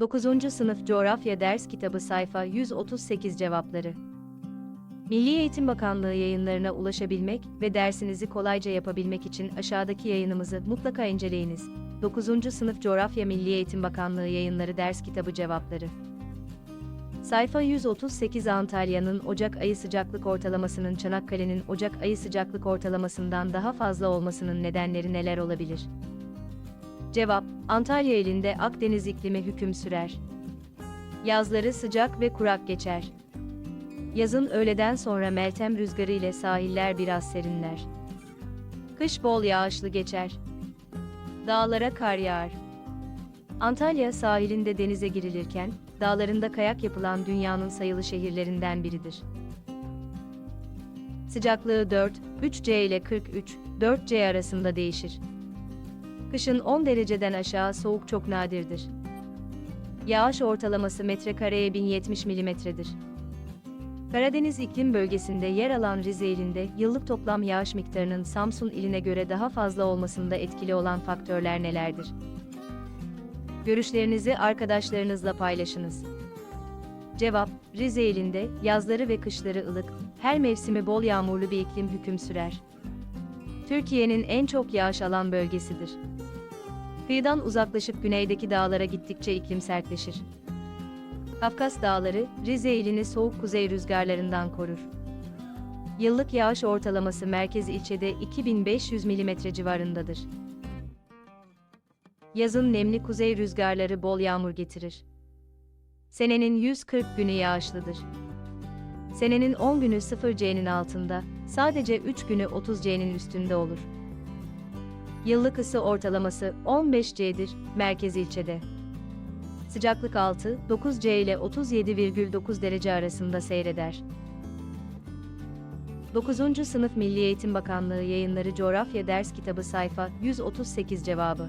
9. Sınıf Coğrafya Ders Kitabı Sayfa 138 Cevapları Milli Eğitim Bakanlığı yayınlarına ulaşabilmek ve dersinizi kolayca yapabilmek için aşağıdaki yayınımızı mutlaka inceleyiniz. 9. Sınıf Coğrafya Milli Eğitim Bakanlığı Yayınları Ders Kitabı Cevapları Sayfa 138 Antalya'nın Ocak ayı sıcaklık ortalamasının Çanakkale'nin Ocak ayı sıcaklık ortalamasından daha fazla olmasının nedenleri neler olabilir? Cevap, Antalya ilinde Akdeniz iklimi hüküm sürer. Yazları sıcak ve kurak geçer. Yazın öğleden sonra Meltem rüzgarı ile sahiller biraz serinler. Kış bol yağışlı geçer. Dağlara kar yağar. Antalya sahilinde denize girilirken, dağlarında kayak yapılan dünyanın sayılı şehirlerinden biridir. Sıcaklığı 4, 3C ile 43, 4C arasında değişir. Kışın 10 dereceden aşağı soğuk çok nadirdir. Yağış ortalaması metrekareye 1070 milimetredir. Karadeniz iklim bölgesinde yer alan Rize ilinde yıllık toplam yağış miktarının Samsun iline göre daha fazla olmasında etkili olan faktörler nelerdir? Görüşlerinizi arkadaşlarınızla paylaşınız. Cevap, Rize ilinde yazları ve kışları ılık, her mevsimi bol yağmurlu bir iklim hüküm sürer. Türkiye'nin en çok yağış alan bölgesidir. Kıyıdan uzaklaşıp güneydeki dağlara gittikçe iklim sertleşir. Kafkas Dağları, Rize ilini soğuk kuzey rüzgarlarından korur. Yıllık yağış ortalaması merkez ilçede 2500 mm civarındadır. Yazın nemli kuzey rüzgarları bol yağmur getirir. Senenin 140 günü yağışlıdır. Senenin 10 günü 0C'nin altında, sadece 3 günü 30C'nin üstünde olur. Yıllık ısı ortalaması 15C'dir, merkez ilçede. Sıcaklık 6, 9C ile 37,9 derece arasında seyreder. 9. Sınıf Milli Eğitim Bakanlığı Yayınları Coğrafya Ders Kitabı Sayfa 138 Cevabı